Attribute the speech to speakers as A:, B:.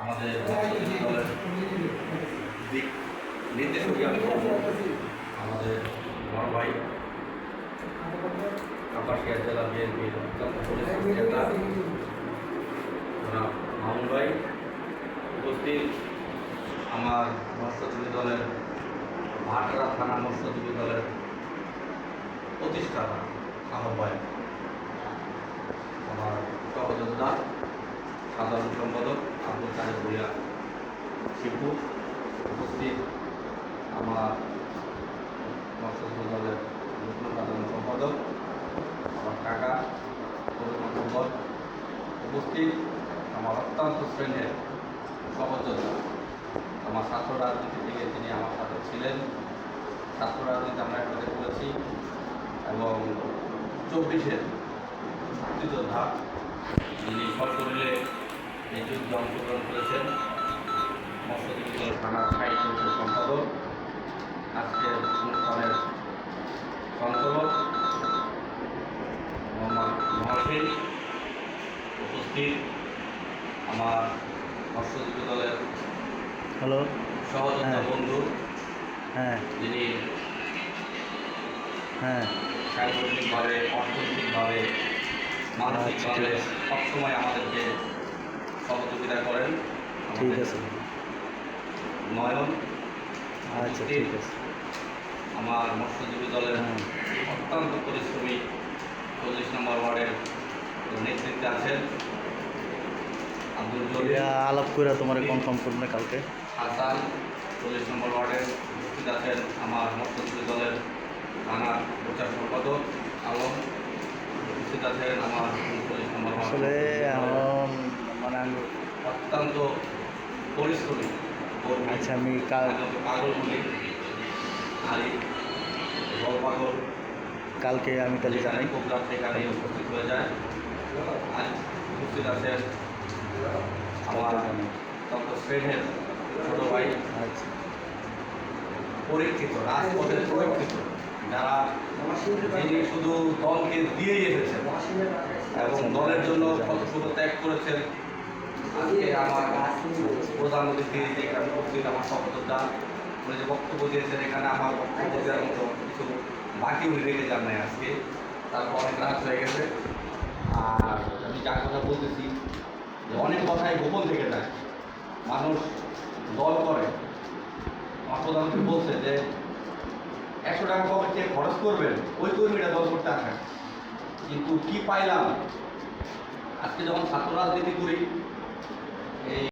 A: আমাদের দিক নির্দেশকই আমি আমাদের বড় ভাই, কাপাসিয়া জেলা বিএনপির নেতা মামুন ভাই, উপস্থিত আমার মৎস্যজীবী দলের ভাটরা থানা মৎস্যজীবী দলের প্রতিষ্ঠাতা আহ্বায়ক আমার সহযোদ্ধা। সাধারণ সম্পাদক আব্দুল কাদের ভুইয়া। শিবু উপস্থিত আমার দলের যুগ্ম সাধারণ সম্পাদক, আমার কাকা মোহাম্মদ উপস্থিত, আমার অত্যন্ত শ্রেণির সহযোদ্ধা আমার ছাত্র রাজনীতি থেকে তিনি আমার সাথে ছিলেন। ছাত্র রাজনীতি আমরা একসাথে করেছি এবং চব্বিশের মুক্তিযোদ্ধা যিনি সশরীরে এই অংশগ্রহণ করেছেন মৎস্যজীবী থানার সাহিত্য সম্পাদক। আজকের অনুষ্ঠানের সঞ্চালক মোহাম্মদ মহাসিন। উপস্থিত আমার মৎস্যজীবী দলের
B: হ্যালো।
A: সহযোদ্ধা
B: হ্যাঁ।
A: বন্ধু।
B: হ্যাঁ।
A: যিনি
B: হ্যাঁ।
A: সাংগঠনিকভাবে অর্থনৈতিকভাবে মানসিকভাবে
B: আচ্ছা,
A: সবসময় আমাদেরকে সহযোগিতা করেন
B: ঠিক আছে।
A: নয়ন
B: আচ্ছা ঠিক আছে।
A: আমার মৎস্যজীবী দলের
B: হ্যাঁ।
A: অত্যন্ত পরিশ্রমী চল্লিশ নম্বর ওয়ার্ডের নেতৃত্বে আছেন
B: আলাপ করে তোমার কনফার্ম করবে কালকে।
A: হাসান চল্লিশ নম্বর ওয়ার্ডের উপস্থিত আছেন আমার মৎস্যজীবী দলের থানার প্রচার সম্পাদক আলম উপস্থিত আছেন আমার উনচল্লিশ নম্বর ওয়ার্ড
B: আসলে এখন মানে আমি
A: অত্যন্ত পরিশ্রমী কর্মী।
B: আচ্ছা আমি কালকে আমি তাহলে জানাই। আচ্ছা।
A: পরীক্ষিত রাজপথের পরীক্ষিত। যারা শুধু দলকে দিয়েই এসেছেন এবং দলের জন্য ত্যাগ করেছেন। আজকে আমার প্রধান অতিথি উপস্থিত আমার সহযোদ্ধা উনি যে বক্তব্য দিয়েছেন এখানে, আমার বক্তব্য দেওয়ার মতো কিছু বাকি উনি রেখে যান নাই আজকে। তারপর অনেক রাত হয়ে গেছে। আর আমি যার কথা বলতেছি, যে অনেক কথাই গোপন থেকে যায়। মানুষ দল করে। আমার প্রধানমন্ত্রী বলছে যে, একশো টাকা কবে কে খরচ করবেন, ওই কর্মীরা দল করতে আসেন। কিন্তু কি পাইলাম? আজকে যখন ছাত্র রাজনীতি করি এই